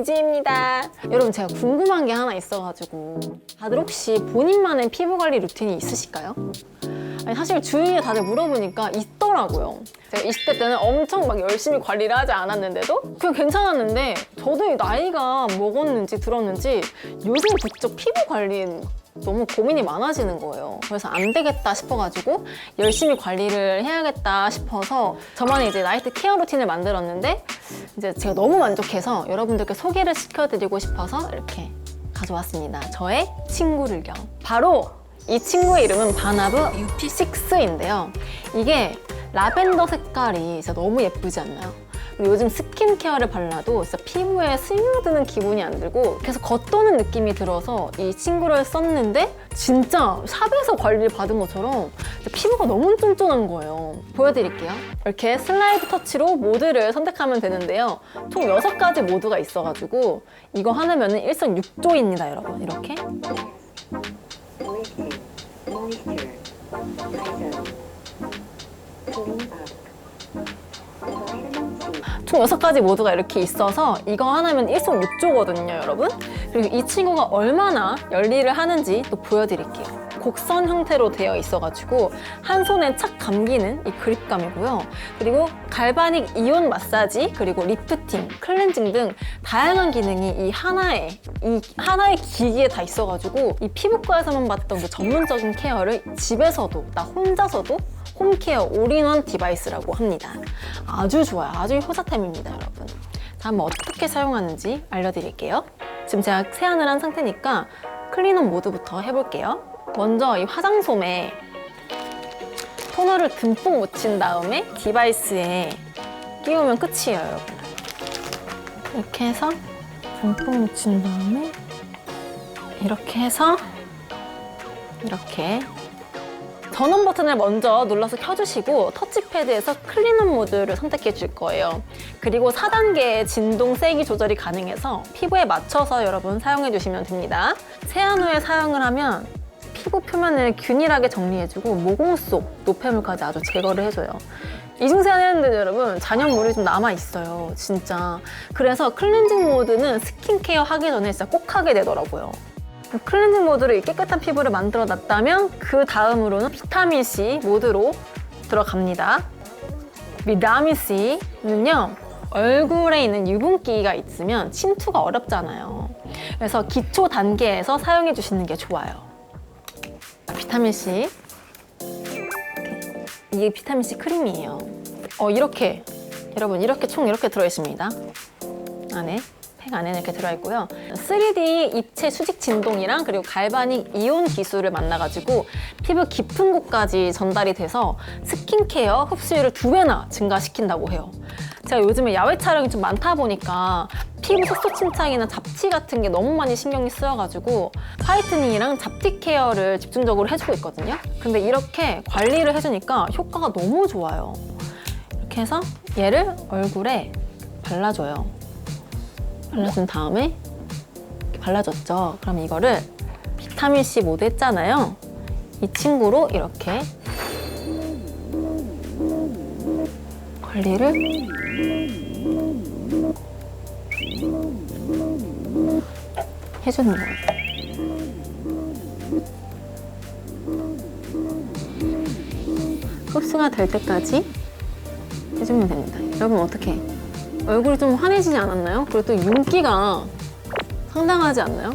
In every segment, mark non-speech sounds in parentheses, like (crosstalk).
이지입니다. 여러분 제가 궁금한 게 하나 있어가지고 다들 혹시 본인만의 피부 관리 루틴이 있으실까요? 아니, 사실 주위에 다들 물어보니까 있더라고요. 제가 20대 때는 엄청 막 열심히 관리를 하지 않았는데도 그냥 괜찮았는데 저도 이 나이가 먹었는지 들었는지 요새 부쩍 피부 관리에 너무 고민이 많아지는 거예요. 그래서 안 되겠다 싶어가지고 열심히 관리를 해야겠다 싶어서 저만의 이제 나이트 케어 루틴을 만들었는데 이제 제가 너무 만족해서 여러분들께 소개를 시켜드리고 싶어서 이렇게 가져왔습니다. 저의 친구를 겸. 바로 이 친구의 이름은 바나브 UP6인데요. 이게 라벤더 색깔이 진짜 너무 예쁘지 않나요? 요즘 스킨케어를 발라도 진짜 피부에 스며드는 기분이 안 들고 계속 겉도는 느낌이 들어서 이 친구를 썼는데 진짜 샵에서 관리를 받은 것처럼 피부가 너무 쫀쫀한 거예요. 보여드릴게요. 이렇게 슬라이드 터치로 모드를 선택하면 되는데요. 총 6가지 모드가 있어가지고 이거 하나면 일석육조입니다, 여러분. 이렇게. 총 6가지 모드가 이렇게 있어서 이거 하나면 일석육조거든요, 여러분. 그리고 이 친구가 얼마나 열일을 하는지 또 보여드릴게요. 곡선 형태로 되어 있어가지고 한 손에 착 감기는 이 그립감이고요. 그리고 갈바닉 이온 마사지, 그리고 리프팅, 클렌징 등 다양한 기능이 이 하나에, 이 하나의 기기에 다 있어가지고 이 피부과에서만 봤던 그 전문적인 케어를 집에서도, 나 혼자서도 홈케어 올인원 디바이스라고 합니다. 아주 좋아요. 아주 효자템입니다, 여러분. 자, 한번 어떻게 사용하는지 알려드릴게요. 지금 제가 세안을 한 상태니까 클린업 모드부터 해볼게요. 먼저 이 화장솜에 토너를 듬뿍 묻힌 다음에 디바이스에 끼우면 끝이에요, 여러분. 이렇게 해서 듬뿍 묻힌 다음에 이렇게 해서 이렇게 전원 버튼을 먼저 눌러서 켜주시고 터치패드에서 클린업 모드를 선택해 줄 거예요. 그리고 4단계의 진동 세기 조절이 가능해서 피부에 맞춰서 여러분 사용해 주시면 됩니다. 세안 후에 사용을 하면 피부 표면을 균일하게 정리해주고 모공 속 노폐물까지 아주 제거를 해줘요. 이중세안 했는데 여러분 잔여물이 좀 남아있어요 진짜 그래서 클렌징 모드는 스킨케어 하기 전에 진짜 꼭 하게 되더라고요 클렌징 모드로 이 깨끗한 피부를 만들어 놨다면 그 다음으로는 비타민 C 모드로 들어갑니다. 비타민 C는요 얼굴에 있는 유분기가 있으면 침투가 어렵잖아요. 그래서 기초 단계에서 사용해 주시는 게 좋아요. 비타민 C 이게 비타민 C 크림이에요. 어 이렇게 여러분 이렇게 총 이렇게 들어 있습니다. 안에 팩 안에 이렇게 들어있고요. 3D 입체 수직 진동이랑 그리고 갈바닉 이온 기술을 만나가지고 피부 깊은 곳까지 전달이 돼서 스킨케어 흡수율을 두 배나 증가시킨다고 해요. 제가 요즘에 야외 촬영이 좀 많다 보니까 피부 색소 침착이나 잡티 같은 게 너무 많이 신경이 쓰여가지고 화이트닝이랑 잡티 케어를 집중적으로 해주고 있거든요. 근데 이렇게 관리를 해주니까 효과가 너무 좋아요. 이렇게 해서 얘를 얼굴에 발라줘요. 발라준 다음에 이렇게 발라줬죠. 그럼 이거를 비타민 C 모드 했잖아요. 이 친구로 이렇게 관리를 해주는 거예요. 흡수가 될 때까지 해주면 됩니다. 여러분 어떻게 얼굴이 좀 환해지지 않았나요? 그리고 또 윤기가 상당하지 않나요?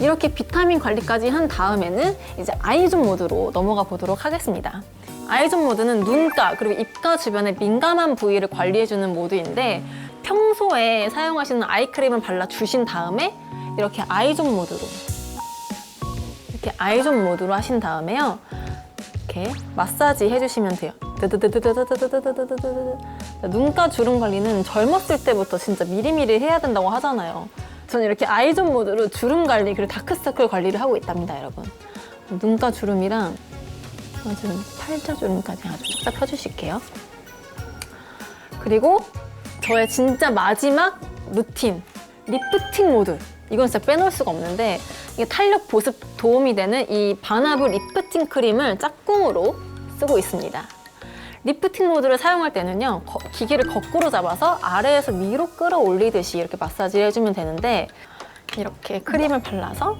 이렇게 비타민 관리까지 한 다음에는 이제 아이존 모드로 넘어가 보도록 하겠습니다. 아이존 모드는 눈가 그리고 입가 주변의 민감한 부위를 관리해주는 모드인데 평소에 사용하시는 아이크림을 발라주신 다음에 이렇게 아이존 모드로 이렇게 아이존 모드로 하신 다음에요. 이렇게 마사지 해주시면 돼요. 드드드드드드드드드드드드. 눈가 주름 관리는 젊었을 때부터 진짜 미리미리 해야 된다고 하잖아요. 저는 이렇게 아이존 모드로 주름 관리 그리고 다크서클 관리를 하고 있답니다, 여러분. 눈가 주름이랑 아주 팔자 주름까지 아주 쫙 펴주실게요. 그리고 저의 진짜 마지막 루틴 리프팅 모드. 이건 진짜 빼놓을 수가 없는데 이게 탄력 보습 도움이 되는 이 바나브 리프팅 크림을 짝꿍으로 쓰고 있습니다. 리프팅 로드를 사용할 때는요 거- 기계를 거꾸로 잡아서 아래에서 위로 끌어올리듯이 이렇게 마사지를 해주면 되는데 이렇게 크림을 발라서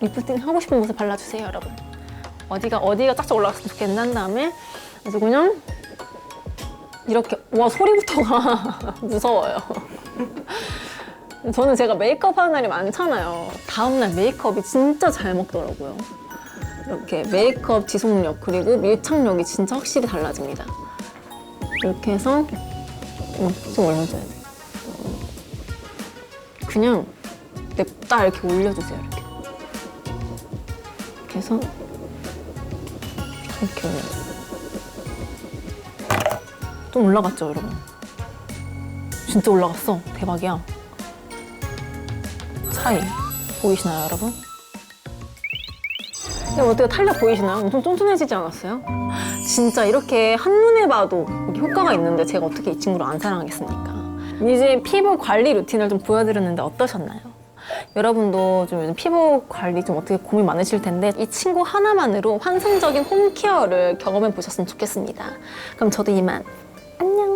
리프팅 하고 싶은 곳에 발라주세요 여러분. 어디가 어디가 쫙쫙 올라갔으면 좋겠는 한 다음에 아주 그냥 이렇게 와 소리부터가 (laughs) 무서워요. 저는 제가 메이크업 하는 날이 많잖아요. 다음날 메이크업이 진짜 잘 먹더라고요 이렇게 메이크업 지속력 그리고 밀착력이 진짜 확실히 달라집니다. 이렇게 해서 어, 좀 올려줘야 돼. 그냥 냅다 이렇게 올려주세요. 이렇게. 이렇게 해서 이렇게 올려줘요. 좀 올라갔죠, 여러분? 진짜 올라갔어. 대박이야. 차이 보이시나요, 여러분? 이거 어때요? 탄력 보이시나요? 엄청 쫀쫀해지지 않았어요? 진짜 이렇게 한눈에 봐도 효과가 있는데 제가 어떻게 이 친구를 안 사랑하겠습니까? 이제 피부 관리 루틴을 좀 보여드렸는데 어떠셨나요? 여러분도 좀 요즘 피부 관리 좀 어떻게 고민 많으실 텐데 이 친구 하나만으로 환상적인 홈케어를 경험해 보셨으면 좋겠습니다. 그럼 저도 이만 안녕!